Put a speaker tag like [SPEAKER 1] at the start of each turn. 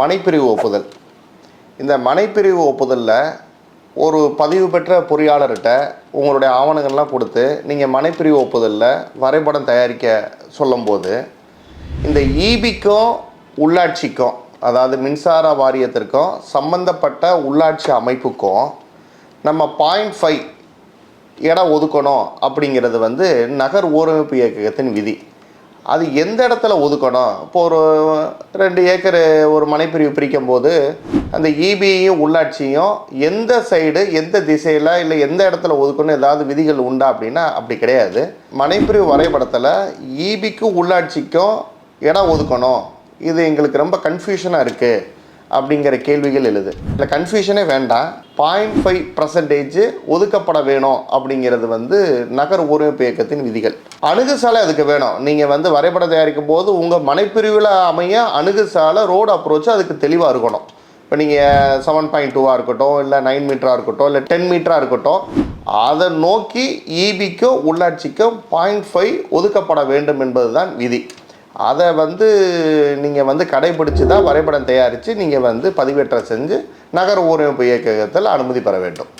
[SPEAKER 1] மனைப்பிரிவு ஒப்புதல். இந்த மனைப்பிரிவு ஒப்புதலில் ஒரு பதிவு பெற்ற பொறியாளர்கிட்ட உங்களுடைய ஆவணங்கள்லாம் கொடுத்து நீங்கள் மனைப்பிரிவு ஒப்புதலில் வரைபடம் தயாரிக்க சொல்லும்போது இந்த ஈபிக்கும் உள்ளாட்சிக்கும் அதாவது மின்சார வாரியத்திற்கும் சம்பந்தப்பட்ட உள்ளாட்சி அமைப்புக்கும் நம்ம பாயிண்ட் ஃபைவ் இடம் ஒதுக்கணும் அப்படிங்கிறது வந்து நகர் ஊரமைப்பு இயக்கத்தின் விதி. அது எந்த இடத்துல ஒதுக்கணும்? இப்போ ஒரு ரெண்டு ஏக்கர் ஒரு மனைப்பிரிவு பிரிக்கும் போது அந்த இபியும் உள்ளாட்சியும் எந்த சைடு எந்த திசையில் இல்லை எந்த இடத்துல ஒதுக்கணும்? ஏதாவது விதிகள் உண்டா அப்படின்னா அப்படி கிடையாது. மனைப்பிரிவு வரைபடத்தில் இபிக்கும் உள்ளாட்சிக்கும் இடம் ஒதுக்கணும். இது எங்களுக்கு ரொம்ப கன்ஃபியூஷனாக இருக்குது அப்படிங்கிற கேள்விகள் எழுது. இல்லை கன்ஃபியூஷனே வேண்டாம். பாயிண்ட் ஃபைவ் பர்சன்டேஜ் ஒதுக்கப்பட வேணும் அப்படிங்கிறது வந்து நகர் ஊரமைப்பு இயக்கத்தின் விதிகள். அணுகுசாலை அதுக்கு வேணும். நீங்கள் வந்து வரைபடம் தயாரிக்கும் போது உங்கள் மனைப்பிரிவில் அமைய அணுகுசாலை ரோடு அப்ரோச் அதுக்கு தெளிவாக இருக்கணும். இப்போ நீங்கள் செவன் பாயிண்ட் டூவாக இருக்கட்டும் இல்லை நைன் மீட்டராக இருக்கட்டும் இல்லை டென் மீட்டராக இருக்கட்டும் அதை நோக்கி ஈபிக்கும் உள்ளாட்சிக்கும் பாயிண்ட் ஃபைவ் ஒதுக்கப்பட வேண்டும் என்பதுதான் விதி. அதை வந்து நீங்கள் வந்து கடைபிடிச்சு தான் வரைபடம் தயாரித்து நீங்கள் வந்து பதிவேற்றம் செஞ்சு நகர ஊரமைப்பு இயக்ககத்தில் அனுமதி பெற வேண்டும்.